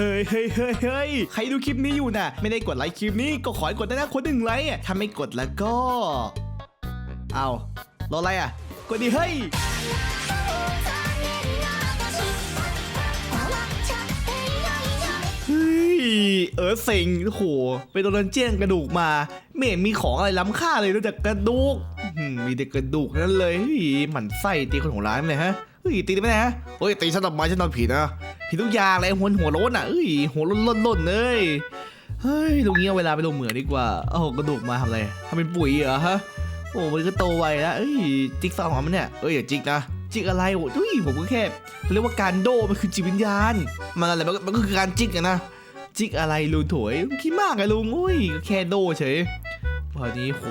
เฮ้ยเฮ้ยเฮ้ยเฮ้ยใครดูคลิปนี้อยู่น่ะ ไม่ได้กดไลค์คลิปนี้ก็ขอให้กดได้นะคนหนึ่งไลค์อะถ้าไม่กดแล้วก็ เอารออะไรอะ กดดิเฮ้ยเฮ้เออเซ็งโอ้โหไปโดนดันเจียนกระดูกมาไม่เห็นมีของอะไรล้ำค่าเลยนอกจากกระดูกมีแต่กระดูกนั่นเลยหมันไส้ตีคนของร้านเลยฮะ ฮ้ยตีได้ไหมนะเฮ้ยตีฉันทำไมฉันนอนผิดนะผิดทุกอย่างเลยหัวหัวล้นอะเอ้ยหัวล้นล้นล้นเลยเฮ้ยตรงนี้เอาเวลาไปลงเหมืองดีกว่าเอากระดูกมาทำอะไรทำเป็นปุ๋ยเหรอฮะโอ้มันก็โตไวแล้วเอ้ยจิกซอของมันเนี่ยเอ้ยอย่าจิกนะจิกอะไรโอ้ยผมก็แค่เรียกว่าการโดมันคือจิตวิญญาณ มันอะไรมันก็มันก็คือการจิกอะนะจิกอะไรลุงถวยคิดมากอะลุงอุ้ยก็แค่โดเฉยวันนี้โห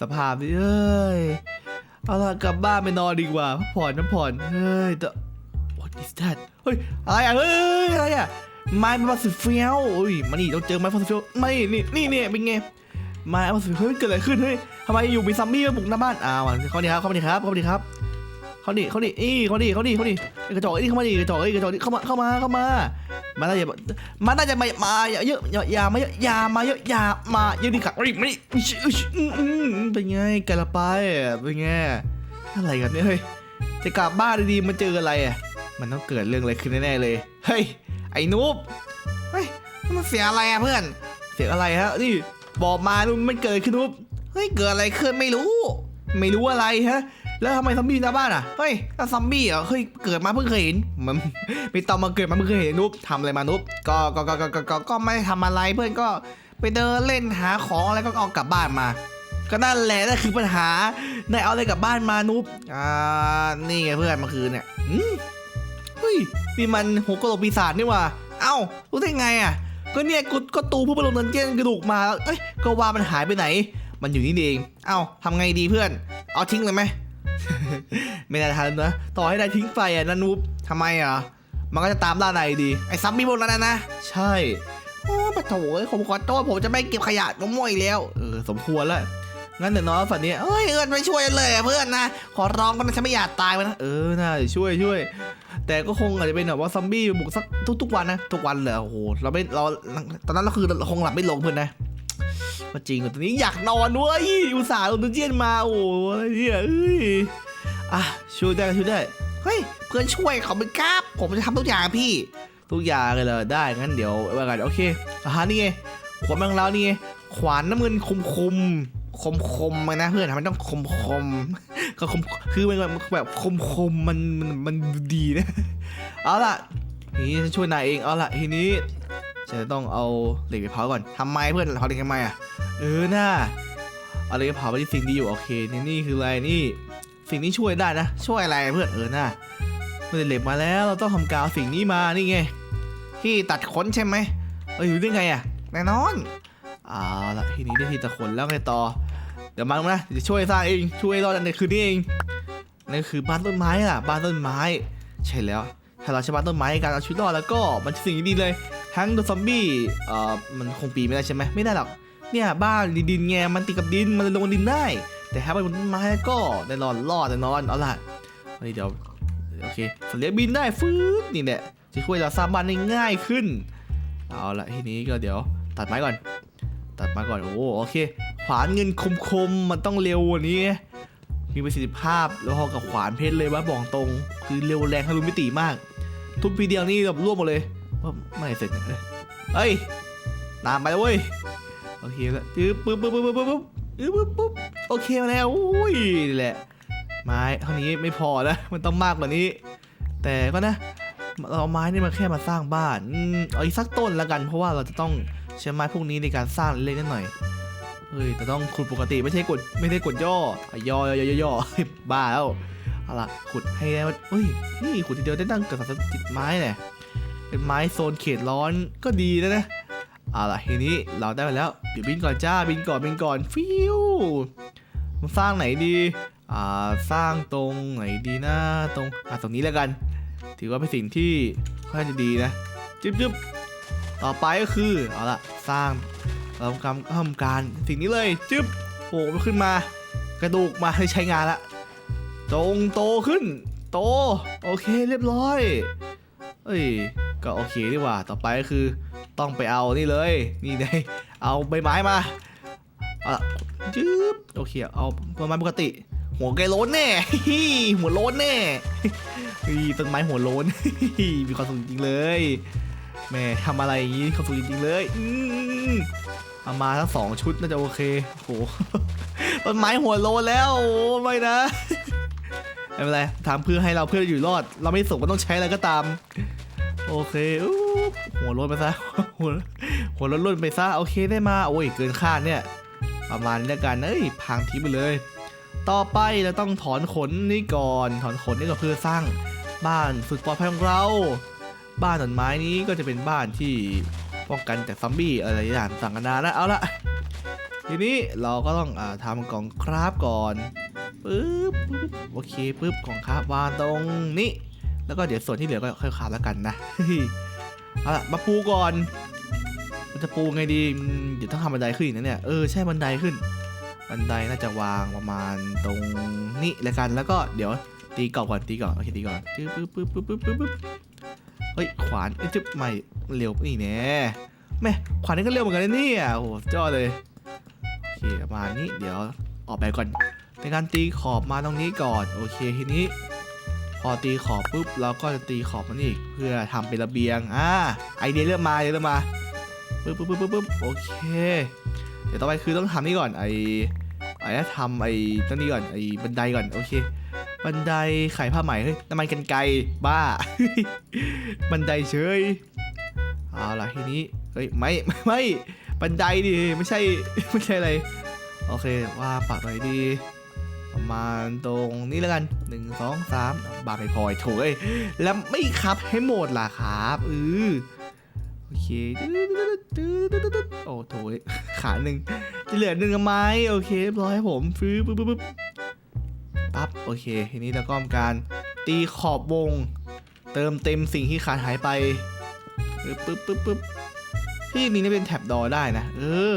สภาพนี่เอ้ย เอาล่ะกลับบ้านไปนอนดีกว่าพักผ่อนน้ำผ่อนเฮ้ยแต่ what is that เฮ้ยอะไรอะเฮ้ยอะไรอะไม้มาสุดเฟี้ยวอุ้ยมานี่เราเจอไม้ฟอสซิเฟียวไม่นี่นี่เนี่ยเป็นไงไม้มาสุดเฮ้ยเกิดอะไรขึ้นเฮ้ยทำไมอยู่มีซัมมี่มาบุกหน้าบ้านอ้าวเข้าดีครับเข้าดีครับเข้าดีครับ เขาดีเขาดีอีเขาดีเขาดีเขาดีไอ้กระจอกไอ้นี่เข้ามาดิกระจอกไอ้กระจอกนี่เข้ามาเข้ามาเข้ามามันน่าจะมันน่าจะมามาเยอะเยอะย่ามาเยอะอย่ามาเยอะอย่ามาเยอะดิค่ะรีบไม่เป็นไงกันละไปเป็นไงอะไรกันเนี่ยเฮ้ยจะกลับบ้านดีๆมันเจออะไรอะมันต้องเกิดเรื่องอะไรขึ้นแน่ๆเลยเฮ้ยไอ้นูบเฮ้ยมันเสียอะไรอะเพื่อน เสียอะไรฮะนี่บอกมาดูมันเกิดขึ้นนูบเฮ้ยเกิดอะไรขึ้นไม่รู้ ไม่รู้อะไรฮะ แล้วทำไมซอมบี้หน้าบ้านอะ เฮ้ยถ้าซอมบี้เหรอเฮ้ยเกิดมาเพิ่งเคยเห็น มันไม่ต้องมาเกิดมาเพิ่งเคยเห็นนุ๊บทำอะไรมานุ๊บก็ก็ก็ก็ก็ก็ไม่ทำอะไรเพื่อนก็ไปเดินเล่นหาของอะไรก็เอากลับบ้านมา ก็นั่นแหละนั่นคือปัญหานายเอาอะไรกลับบ้านมานุ๊บอ่านี่ไงเพื่อนเมื่อคืนเนี่ยอืมเฮ้ยนี่มันหัวกะโหลกปีศาจนี่ว่าเอ้ารู้ได้ไงอะก็เนี่ยกูก็ตูผู้บรรลุนันเจนกระดูกมาแล้วเอ้ยก็ว่ามันหายไปไหน มันอยู่นี่เอง เอ้าทำไงดีเพื่อน เอาทิ้งเลยไหม ไม่ได้ทันนะ ต่อให้ได้ทิ้งไปอะนันนุบทำไมอะ มันก็จะตามล่านายดี ไอ้ซัมบี้บนนั้นนะ ใช่โอ้ปะโถเอ้ยผมขอโทษผมจะไม่เก็บขยะน้องมวยแล้ว เออ สมควรแล้ว งั้นเดี๋ยวน้องฝันนี้เอ้ยเอิญไม่ช่วยเลยอะเพื่อนนะ ขอร้องก็นะฉันไม่อยากตายไปนะ เออ น่าจะช่วยช่วย แต่ก็คงอาจจะเป็นแบบว่าซอมบี้บุกสักทุกๆวันนะ ทุกวันเลยโอ้โห เราไม่ เรา ตอนนั้นเราคือคงหลับไม่ลงเพื่อนนะ ก็จริงตอนนี้อยากนอนเว้ยอุตส่าห์ลง dungeon เจียนมาโอ้ยเนี่ยเอ้ยอะช่วยได้ช่วยได้เฮ้ยเพื่อนช่วยขอบคุณครับ ผมจะทำทุกอย่างพี่ ทุกอย่างเลยเหรอได้งั้นเดี๋ยวว่ากันโอเคอาหารนี่ไงขวานแมงเรานี่ไงขวานน้ำเงินคมคมคมคมนะเพื่อนทำไมต้องคมคมก็คมคือมันแบบคมคมมันมันมันดีนะเอาล่ะทีนี้ฉันช่วยนายเองเอาล่ะทีนี้ ฉันจะต้องเอาเหล็กไปเผาก่อนทำไมเพื่อนเผาเหล็กทำไมอะเออน่าเอาเหลยเผาไปที่สิ่งที่อยู่โอเคนี่นี่คืออะไรนี่สิ่งนี้ช่วยได้นะ ช่วยอะไรเพื่อนเออน่าเมื่อเหล็กมาแล้วเราต้องทำกาวสิ่งนี้มานี่ไงที่ตัดขนใช่ไหมเอออยู่ได้ไงอะแน่นอนเอาละทีนี้ได้ที่ตัดขนแล้วไงต่อเดี๋ยวมาดูนะจะช่วยสร้างเองช่วยรอดในคืนนี้เองนั่นคือบ้านต้นไม้อะบ้านต้นไม้ ใช่แล้ว ถ้าเราใช้บ้านต้นไม้ในการเอาชีวิตรอดแล้วก็มันสิ่งดีเลย ทั้งโดนซอมบี้เอ่อมันคงปีไม่ได้ใช่ไหมไม่ได้หรอกเนี่ยบ้านดินๆไงมันติดกับดินมันลยลงดินได้ แต่ถ้าไปบนต้นไม้ก็ได้รอดรอดแน่นอนเอาล่ะอันนี้เดี๋ยวโอเคสัตว์เลี้ยงบินได้ฟื้นนี่แหละจะช่วยเราสร้างบ้านได้ง่ายขึ้น เอาละทีนี้ก็เดี๋ยวตัดไม้ก่อน ตัดไม้ก่อนโอ้โอเค ขวานเงินคมๆมันต้องเร็วกว่านี้ มีประสิทธิภาพแล้วพอกับขวานเพชรเลยว่าบอกตรง คือเร็วแรงทะลุมิติมาก ทุบปีเดียวนี่แบบร่วมหมดเลย ว่าเม่เสร็จเลยเฮ้ย ตามไปเว้ย โอเคแล้วจื๊บปึ๊บปึ๊บปึ๊บปึ๊บปึ๊บปึ๊บปึ๊บโอเคมาแล้วอุ้ยแหละ ไม้เท่านี้ไม่พอแล้วมันต้องมากกว่านี้ แต่ก็นะ เราเอาไม้นี่มาแค่มาสร้างบ้านเอาอีกสักต้นละกัน เพราะว่าเราจะต้องใช้ไม้พวกนี้ในการสร้างเล็กดหน่อยเฮ้ยแต่ต้องขุดปกติไม่ใช่กดไม่ใช่กดย่อย่อย่อย่อย่อบ้าแล้วเอาล่ะขุดให้ได้ว่าเฮ้ยนี่ขุดทีเดียวได้ตั้งเกือบสามสิบไม้เนี่ย เป็นไม้โซนเขตร้อนก็ดีนะนะเอาล่ะทีนี้เราได้ไปแล้วเดี๋ยวบินก่อนจ้าบินก่อนบินก่อนฟิวมันสร้างไหนดีอ่าสร้างตรงไหนดีนะตรงอะตรงนี้แล้วกัน ถือว่าเป็นสิ่งที่ค่อนข้างจะดีนะจึ๊บจึ๊บต่อไปก็คือเอาล่ะสร้างเราทำทำการสิ่งนี้เลยจึ๊บโผล่มันขึ้นมา กระดูกมาให้ใช้งานละจงโตขึ้น โต โอเคเรียบร้อย เอ้ย ก็โอเคดีกว่า ต่อไปก็คือต้องไปเอานี่เลย นี่ไงเอาใบไม้มาอาละจืบโอเค เอาต้นไม้ปกติ หัวแกโล้นแน่หัวโล้นแน่ต้นไม้หัวโล้นมีความสุขจริงเลยแม่ทำอะไรอย่างนี้ความสุขจริงๆเลยอืเอามาทั้งสองชุดน่าจะโอเคโหต้นไม้หัวโล้นแล้วโอ้ไม่นะไม่เป็นไรทำเพื่อให้เราเพื่ออยู่รอด เราไม่สมก็ต้องใช้อะไรก็ตาม โอเคอู้หัวโล้นไปซะ หัวหัวโล้นไปซะ โอเคได้มา โอ้ย เกินคาดเนี่ย ประมาณนี้แล้วกัน เอ้ย พังทิ้งไปเลย ต่อไปเราต้องถอนขนนี่ก่อน ถอนขนนี่ก็เพื่อสร้างบ้านสุดปลอดภัยของเรา บ้านต้นไม้นี้ก็จะเป็นบ้านที่ป้องกันจากซอมบี้อะไรอย่างต่างกันานานะเอาละทีนี้เราก็ต้องอทำกล่องคราฟก่อนปึ๊บโอเคปึ๊บกล่องคราฟวางตรงนี้ แล้วก็เดี๋ยวส่วนที่เหลือก็ค่อยคราฟแล้วกันนะเอาละมาปูก่อนมันจะปูไงดีเดี๋ยวต้องทำบันไดขึ้นนะเนี่ยเออใช่บันไดขึ้น บันไดน่าจะวางประมาณตรงนี้แล้วกันแล้วก็เดี๋ยวตีกรอบก่อนตีก่อนโอเคตีก่อนปึ๊บปึ๊บปึ๊บปึ๊บปึ๊บปึ๊บเฮ้ยขวานเอ้จึ๊บใหม่เร็วนี่แน่แม่ขวานนี่ก็เร็วเหมือนกันนะเนี่ยโอ้โหสุดยอเลยโอเคประมาณนี้เดี๋ยวออกไปก่อนในการตีขอบมาตรงนี้ก่อนโอเคทีนี้ พอตีขอบปุ๊บเราก็จะตีขอบมันอีก เพื่อทำเป็นระเบียงอ่าไอเดียเริ่มมาไอเดียเริ่มมาปึ๊บปึ๊บปึ๊บปึ๊บโอเค เดี๋ยวต่อไปคือต้องทำนี่ก่อนไอไอ้ทำไอ้ตั้งนี้ก่อนไอ้บันไดก่อนโอเค บันไดไขผ้าไหมเฮ้ยน้ำมันกันไกบ้า บันไดเฉยเอาล่ะทีนี้เฮ้ยไม่ไม่ไม่บันไดดิไม่ใช่ไม่ใช่อะไรโอเคว่าปักไหนดี มาณตรงนี้แล้วกันหนึ่งสองสามบาร์ไม่พอยโถอยแล้วไม่ครับให้หมดล่ะครับเออโอเคโอ้โถอยขาหนึ่งจะเหลือหนึ่งไหมโอเคเรียบร้อยครับผมฟื้ปึ๊บปึ๊บปึ๊บปั๊บโอเคทีนี้เราก็ทำการตีขอบวง เติมเต็มสิ่งที่ขาดหายไปปึ๊บปึ๊บปึ๊บที่นี่นี่เป็นแท็บดอได้นะ เออ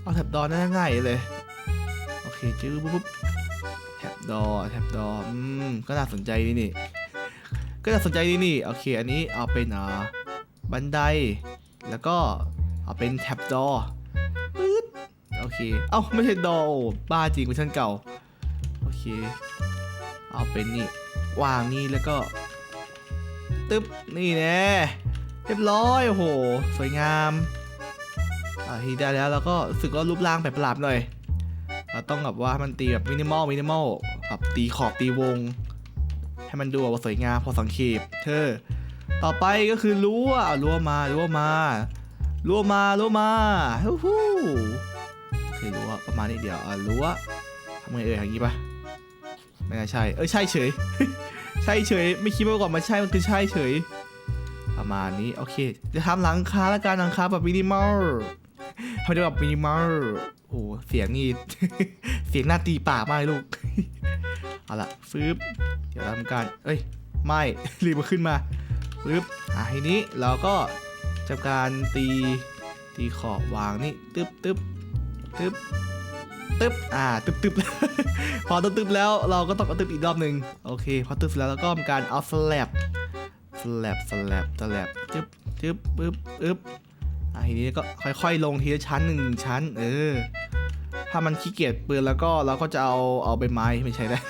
เอาแท็บดอได้ง่ายเลย โอเคจื้อปุ๊บ ดอแท็บดออืม ก็น่าสนใจดีนี่ ก็น่าสนใจดีนี่ โอเค อันนี้เอาเป็นอ่าบันได แล้วก็เอาเป็นแท็บดอปึ๊ดโอเค เอ้า ไม่ใช่ดอโอ้บ้าจริงเวอร์ชันเก่า โอเค เอาเป็นนี่ วางนี่แล้วก็ ตึ๊บ นี่แน่เรียบร้อย โอ้โห สวยงาม อ่าทีได้แล้ว แล้วก็รู้สึกว่ารูปร่างแปลกประหลาดหน่อย เราต้องแบบว่ามันตีแบบมินิมอลมินิมอลแบบตีขอบตีวง ให้มันดูแบบสวยงามพอสังเขปเธอ ต่อไปก็คือรั้วอะรั้วมารั้วมารั้วมารั้วมาฮู้ฮู้โอเครั้วประมาณนี้เดียวอะรั้วทำไงเอ่ยอย่างนี้ปะไม่น่าใช่ เอ้ยใช่เฉย ใช่เฉย ไม่คิดมาก่อนมันใช่มันคือใช่เฉย ประมาณนี้ โอเค จะทำหลังคาและการหลังคาแบบมินิมอล ทำได้แบบมินิมอลโอ้โหเสียงนี่ เสียงหน้าตีปากมากลูก เอาละฟืบเดี๋ยวทำการ เอ้ย ไม่ รีบมาขึ้นมาฟืบอะทีนี้เราก็จะการตีตีขอบวางนี่ ตึ๊บตึ๊บตึ๊บตึ๊บอ่า ตึ๊บตึ๊บพอตึ๊บตึ๊บแล้วเราก็ต้องเอาตึ๊บอีกรอบหนึ่งโอเค พอตึ๊บเสร็จแล้วเราก็ทำการเอาสแลบสแลบสแลบสแลบจึ๊บจึ๊บปึ๊บปึ๊บ อะทีนี้ก็ค่อยๆ ลงทีละชั้นหนึ่งชั้น เออ ถ้ามันขี้เกียจเปลือนแล้วก็เราก็จะเอาเอาใบไม้ที่ไม่ใช้ได้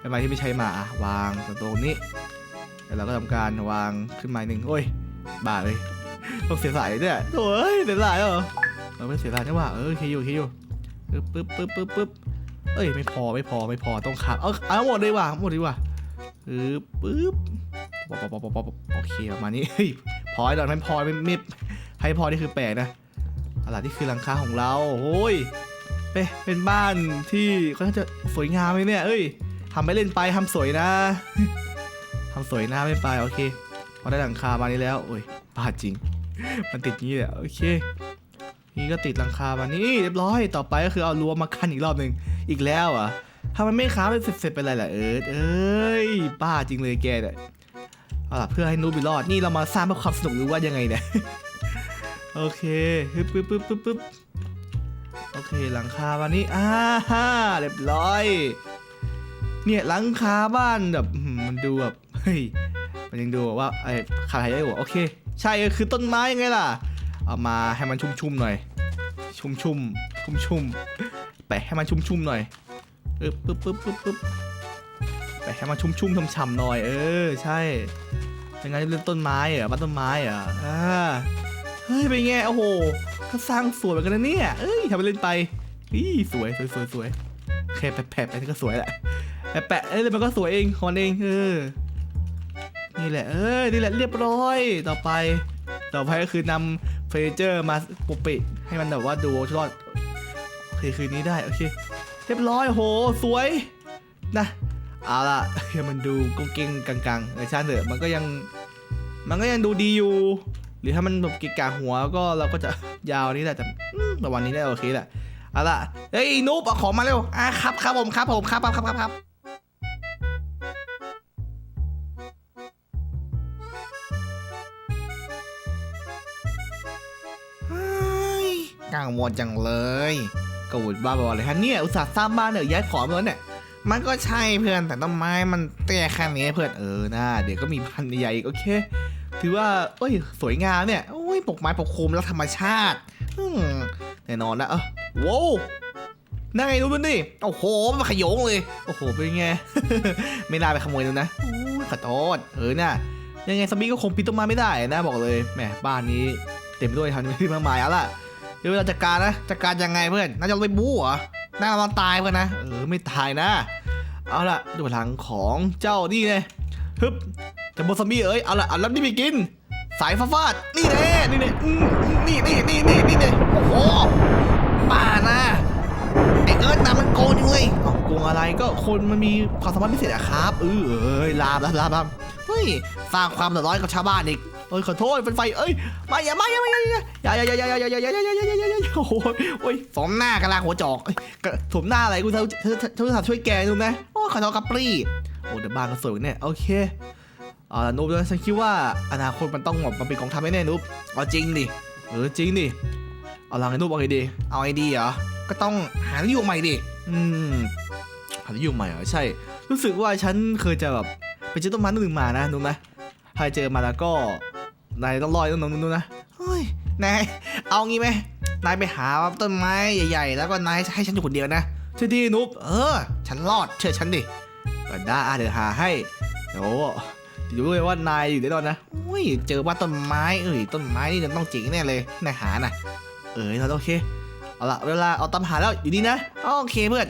ใบไม้ที่ไม่ใช้มาวางตรงนี้แล้วเราก็ทำการวางขึ้นมาหนึ่งโอ้ยบ้าเลยต้องเสียสายเนี่ยโอ้ยเสียสายเหรอเออไม่เสียสายนี่หว่าเออโอเคอยู่โอเคอยู่ปึ๊บปึ๊บปึ๊บปึ๊บปึ๊บเอ้ยไม่พอไม่พอไม่พอต้องขาดเอาเอาหมดเลยว่ะหมดเลยว่ะปึ๊บปึ๊บปอปอปอปอโอเคประมาณนี้พอไอ้ดอนไม่พอไม่ไม่ ให้พอนี่คือแปลกนะอะไรที่คือหลังคาของเราโอ้ยเปเป็นบ้านที่ก็น่าจะสวยงามเลยเนี่ย เอ้ยทำไม่เล่นไปทำสวยนะทำสวยหน้าไม่ไปโอเคพอได้หลังคามานี้แล้วโอ้ยบ้าจริง มันติดงี้เลยโอเค นี่ก็ติดหลังคามานี่เรียบร้อยต่อไปก็คือเอารั้วมาขั้นอีกรอบหนึ่งอีกแล้วอะถ้ามันไม่ค้าไม่เสร็จเสร็จเป็นไรล่ะเอิร์ธเอ้ยบ้าจริงเลยแกเนี่ยเอาล่ะเพื่อให้นูบิรอดนี่เรามาสร้างเพื่อความสนุกหรือว่ายังไงเนี่ย โอเคปึ๊บปึ๊บปึ๊บปึ๊บปึ๊บโอเคหลังคาวันนี้อ่าฮ่าเรียบร้อย เนี่ยหลังคาบ้านแบบมันดูแบบเฮ้ยมันยังดูว่าไอ้ขาดหายใจอยู่โอเค ใช่คือต้นไม้ไงล่ะ เอามาให้มันชุ่มๆหน่อย ชุ่มๆชุ่มๆแปให้มันชุ่มๆหน่อยปึ๊บปึ๊บปึ๊บปึ๊บปึ๊บแปให้มันชุ่มๆช่ำๆหน่อย เออ ใช่เป็นไงเรื่องต้นไม้เหรอบ้านต้นไม้เหรออ่า เฮ้ยเป็นไงโอ้โหก็สร้างสวยเหมือนกันนะเนี่ยเอ้ยทำไปเล่นไปอีสวยสวยสวยสวยแค่แปะแปะไปก็สวยแหละแปะแปะเอ้ยมันก็สวยเองของมันเองเออนี่แหละเออนี่แหละเรียบร้อยต่อไป ต่อไปก็คือนำเฟอร์นิเจอร์มาปกปิดให้มันแบบว่าดูรอดโอเคคืนนี้ได้โอเคเรียบร้อยโหสวยนะเอาล่ะให้มันดูกงเก่งกังๆเออช่างเถอะมันก็ยังมันก็ยังดูดีอยู่ รือถ้ามันแบบกิกาหัวก็เราก็จะยาวนี้แหละแต่วันนี้ได้โอเคแหละเอาละเฮ้ยนุ๊บเอาของมาเร็วอะครับครับผมครับผมครับครับครับครับครับเฮ้ยกังวลจังเลยกระวุดบ้าบอเลยฮะเนี่ยอุตส่าห์สร้างบ้านเนี่ยย้ายของมาแล้วเนี่ยมันก็ใช่เพื่อนแต่ต้นไม้มันเตี้ยแค่นี้เพื่อนเออนะเดี๋ยวก็มีพันธุ์ใหญ่อีกโอเค ถือว่าเอ้ย สวยงามเนี่ยโอ้ยปกไม้ปกคมแล้วธรรมชาติแน่นอนนะเออว้าวนั่งไงดูมันดิโอ้โหมันขยงเลย โอ้โห เป็นไง ไม่น่าไปขโมยดูนะขอโทษเออน่ะยังไงสมีก็คงปีนต้นไม้ไม่ได้นะบอกเลยแหมบ้านนี้เต็มไปด้วยทันที่มากมายเอาล่ะเดี๋ยวเราจัดการนะจัดการยังไงเพื่อนน่าจะไปบู๊เหรอน่าจะตายเพื่อนนะเออไม่ตายนะ เอาล่ะดูพลังของเจ้านี่ไงฮึบ จะโบสมีเอ้ยเอาละเอาล้วนี่ไปกิน สายฟ้าฟาดนี่แน่นี่แน่นี่นี่นี่นี่นี่นี่โอ้โหป่านะไอเอิร์ธนะมันโกงจริงเลยโกงอะไรก็คนมันมีความสามารถพิเศษอะครับเออเอ้ยลาบลาบลาบเฮ้ยสร้างความเดือดร้อนกับชาวบ้านอีกเอ้ยขอโทษเป็นไฟเอ้ยมาอย่ามาอย่ามาอย่าอย่าอย่าอย่าอย่าอย่าอย่าอย่าอย่าอย่าอย่าอย่าอย่าโอ้โหโอ้ยสมหน้ากะลาหัวจอกสมหน้าอะไรกูเธอเธอเธอช่วยแกดูนะโอ้ขอโทษครับปรีโอ้เดี๋ยวบ้านก็สวยเนี่ยโอเค อาล่ะนุ๊บฉันคิดว่าอนาคตมันต้องแบบมาเป็นกองทัพแน่ๆนุ๊บเอาจริงดิเออจริงดิเอาล่ะไงนุ๊บเอาไงดีเอาไงดีเหรอก็ต้องหาที่อยู่ใหม่ดิอืมหาที่อยู่ใหม่เหรอใช่ รู้สึกว่าฉันเคยจะแบบไปเจอต้นไม้ต้นหนึ่งมานะนุ๊บนะถ้าเจอมาแล้วก็นายต้องลอยต้นนนนุ๊บนะเฮ้ยนายเอางี้ไหมนายไปหาต้นไม้ใหญ่ๆ แล้วก็นายให้ฉันอยู่คนเดียวนะเชื่อดีนุ๊บเออ ฉันรอดเชื่อฉันดิก็ได้เดี๋ยวหาให้โอ้ รู้เลยว่านายอยู่แน่นอนนะโอ้ยเจอว่าต้นไม้เอ้ยต้นไม้นี่มันต้องจริงแน่เลยนายหาน่ะ เอ้ยเราโอเคเอาละเวลาเอาตามหาแล้วอยู่นี่นะโอเคเพื่อน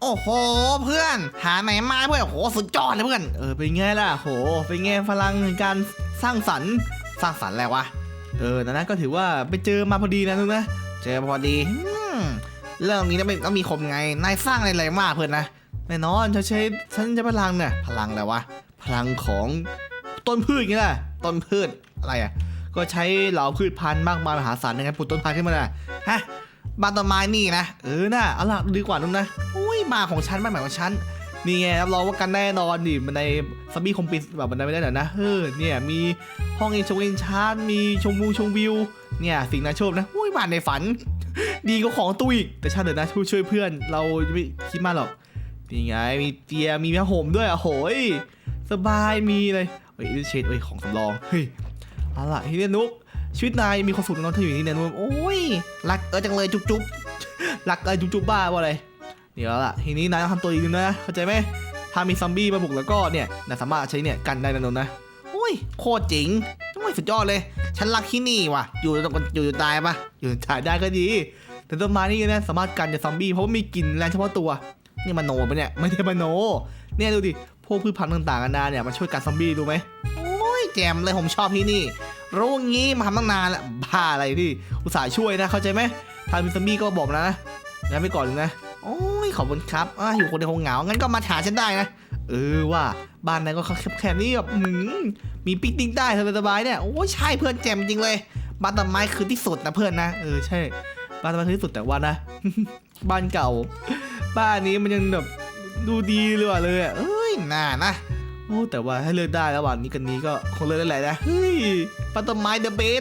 โอ้โหเพื่อน หาไหนมาเพื่อนโอ้โหสุดยอดเลยเพื่อนเออเป็นไงล่ะโหเป็นไงพลังการสร้างสรรค์สร้างสรรค์อะไรวะเออนั่นะก็ถือว่าไปเจอมาพอดีนะนุ๊กนะ เจอพอดีอืม เรื่องนี้ต้องเป็นต้องมีคมไง นายสร้างอะไรมากเพื่อนนะ แน่นอนฉันใช้ฉันใช้พลังเนี่ยพลังอะไรวะ พลังของต้นพืชไงล่ะ ต้นพืชอะไรอะ ก็ใช้เหล่าพืชพันธุ์มากมายมหาศาลในการปลูกต้นพันธุ์ขึ้นมาน่ะฮะบ้านต้นไม้นี่นะ เออน่ะเอาล่ะดีกว่านุ่นนะ อุ้ยบานของฉันบ้านใหม่ของฉัน นี่ไงรับรองว่ากันแน่นอนดิมันในสมีคอมปิสแบบมันได้ไม่ได้หน่อยนะ เออ เนี่ยมีห้องเอ็นชงเอ็นชาร์มีชมวิวชมวิว เนี่ยสิ่งน่าชมนะ อุ้ยบ้านในฝัน ดีกว่าของตู้อีก แต่ชาติเดินนะช่วยช่วยเพื่อน เราไม่คิดมากหรอกนี่ไงมีเตียมีผ้าห่มด้วยอะโหยสบายมีเลยเฮ้ยเชดเฮ้ยของสำรองเฮ้ยเอาล่ะทีนี้นุ๊กชีวิตนายมีความสุขนอนถ้าอยู่ที่นี่นุ๊กโอ้ยรักเออจังเลยจุ๊บจุ๊บรักเออจุ๊บจุ๊บบ้าว่าอะไรเดี๋ยวล่ะทีนี้นายต้องทำตัวดีนึงนะ เข้าใจไหมถ้ามีซอมบี้มาบุกแล้วก็เนี่ยนายสามารถใช้เนี่ยกันได้นะนนท์นะโอ้ยโคตรเจ๋ง สุดยอดเลย ฉันรักที่นี่ว่ะ อยู่ตรงอยู่ตายปะอยู่ตายได้ก็ดี แต่ต้นไม้นี่นะสามารถกันจากซอมบี้เพราะว่ามีกลิ่นแรงเฉพาะตัว นี่มันโนปะเนี่ย ไม่ได้มันโน เนี่ยดูดิ พวกพืชพันธุ์ต่างๆกันานาเนี่ยมันช่วยกันซอมบี้ดูไหมโอ้ยแจมเลยผมชอบที่นี่ รู้งี้มาทำตั้งนานแล้วบ้าอะไรที่อุตส่าห์ช่วยนะเข้าใจไหมถ้ามีซอมบี้ก็บอกนะนะไปก่อนเลยนะ โอ้ยขอบคุณครับอะอยู่คนเดียวคงเหงา งั้นก็มาหาฉันได้นะ เออว่าบ้านนายก็แคบๆนี่แบบมีปิกนิกได้สบายๆเนี่ยโอ้ใช่เพื่อนแจมจริงเลย บ้านต้นไม้คือที่สุดนะเพื่อนนะเออใช่ บ้านต้นไม้คือที่สุดแต่ว่านะ บ้านเก่า บ้านนี้มันยังแบบดูดีเลยว่ะเลยเอ้ยน่านะโอ้แต่ว่าให้เลือกได้ระหว่างนี้กับนี้ก็คงเลือกได้แหละนะเฮ้ยบ้านต้นไม้เดอะเบส